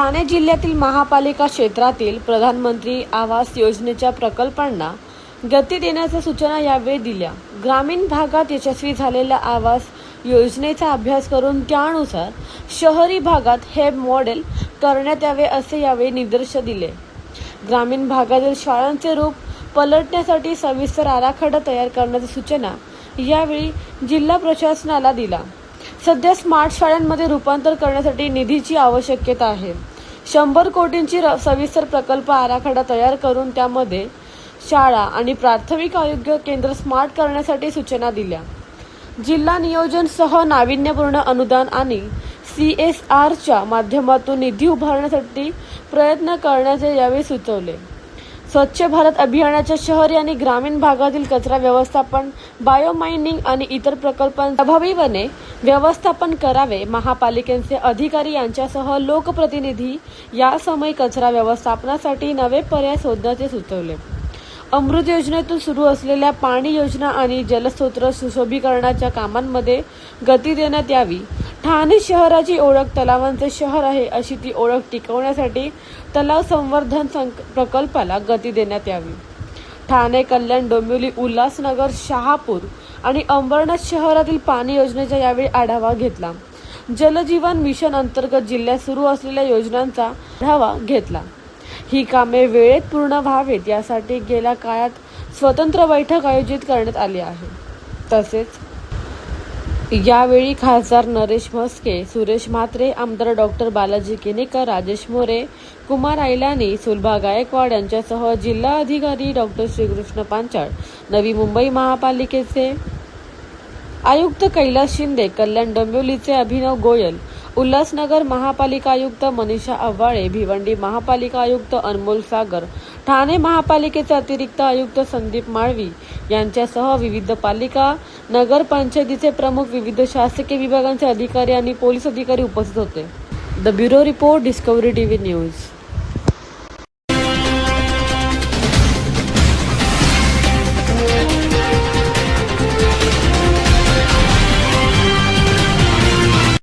ठाणे जिल्ह्यातील महापालिका क्षेत्रातील प्रधानमंत्री आवास योजनेच्या प्रकल्पांना गती देण्याच्या सूचना यावेळी दिल्या. ग्रामीण भागात यशस्वी झालेल्या आवास योजनेचा अभ्यास करून त्यानुसार शहरी भागात हे मॉडेल करण्यात यावे असे यावेळी निर्देश दिले. ग्रामीण भागातील शाळांचे रूप पलटण्यासाठी सविस्तर आराखडा तयार करण्याच्या सूचना यावेळी जिल्हा प्रशासनाला दिला. सध्या स्मार्ट शाळांमध्ये रूपांतर करण्यासाठी निधीची आवश्यकता आहे. शंभर कोटींची र- सविस्तर प्रकल्प आराखडा तयार करून त्यामध्ये शाळा आणि प्राथमिक आरोग्य केंद्र स्मार्ट करण्यासाठी सूचना दिल्या. जिल्हा नियोजनसह नाविन्यपूर्ण अनुदान आणि सी एस आरच्या माध्यमातून निधी उभारण्यासाठी प्रयत्न करण्याचे यावेळी सुचवले. स्वच्छ भारत अभियानाच्या शहरी आणि ग्रामीण भागातील कचरा व्यवस्थापन बायोमायनिंग आणि इतर प्रकल्प प्रभावीपणे व्यवस्थापन करावे महापालिकेचे अधिकारी यांच्यासह लोकप्रतिनिधी यासमयी कचरा व्यवस्थापनासाठी नवे पर्याय शोधण्याचे सुचवले. अमृत योजनेतून सुरू असलेल्या पाणी योजना आणि जलस्रोत सुशोभीकरणाच्या कामांमध्ये गती देण्यात यावी ठाणे शहराची ओळख तलावांचे शहर आहे अशी ती ओळख टिकवण्यासाठी तलाव संवर्धन संक प्रकल्पाला गती देण्यात यावी. ठाणे कल्याण डोंबिवली उल्हासनगर शहापूर आणि अंबरनाथ शहरातील पाणी योजनेचा यावेळी आढावा घेतला. जलजीवन मिशन अंतर्गत जिल्ह्यात सुरू असलेल्या योजनांचा आढावा घेतला. ही कामे वेळेत पूर्ण व्हावेत यासाठी गेल्या काळात स्वतंत्र बैठक आयोजित करण्यात आली आहे. तसेच यावेळी खासदार नरेश म्हस्के सुरेश म्हात्रे आमदार डॉक्टर बालाजी केनेकर राजेश मोरे कुमार आयलानी सुलभा गायकवाड यांच्यासह जिल्हा अधिकारी डॉक्टर श्रीकृष्ण पांचाळ नवी मुंबई महापालिकेचे आयुक्त कैलास शिंदे कल्याण डोंबिवलीचे अभिनव गोयल उल्हासनगर महापालिका आयुक्त मनीषा आव्हाळे भिवंडी महापालिका आयुक्त अनमोल सागर ठाणे महापालिकेचे अतिरिक्त आयुक्त संदीप माळवी यांच्यासह विविध पालिका नगरपंचायतीचे प्रमुख विविध शासकीय विभागांचे अधिकारी आणि पोलीस अधिकारी उपस्थित होते. The bureau report discovery T V news.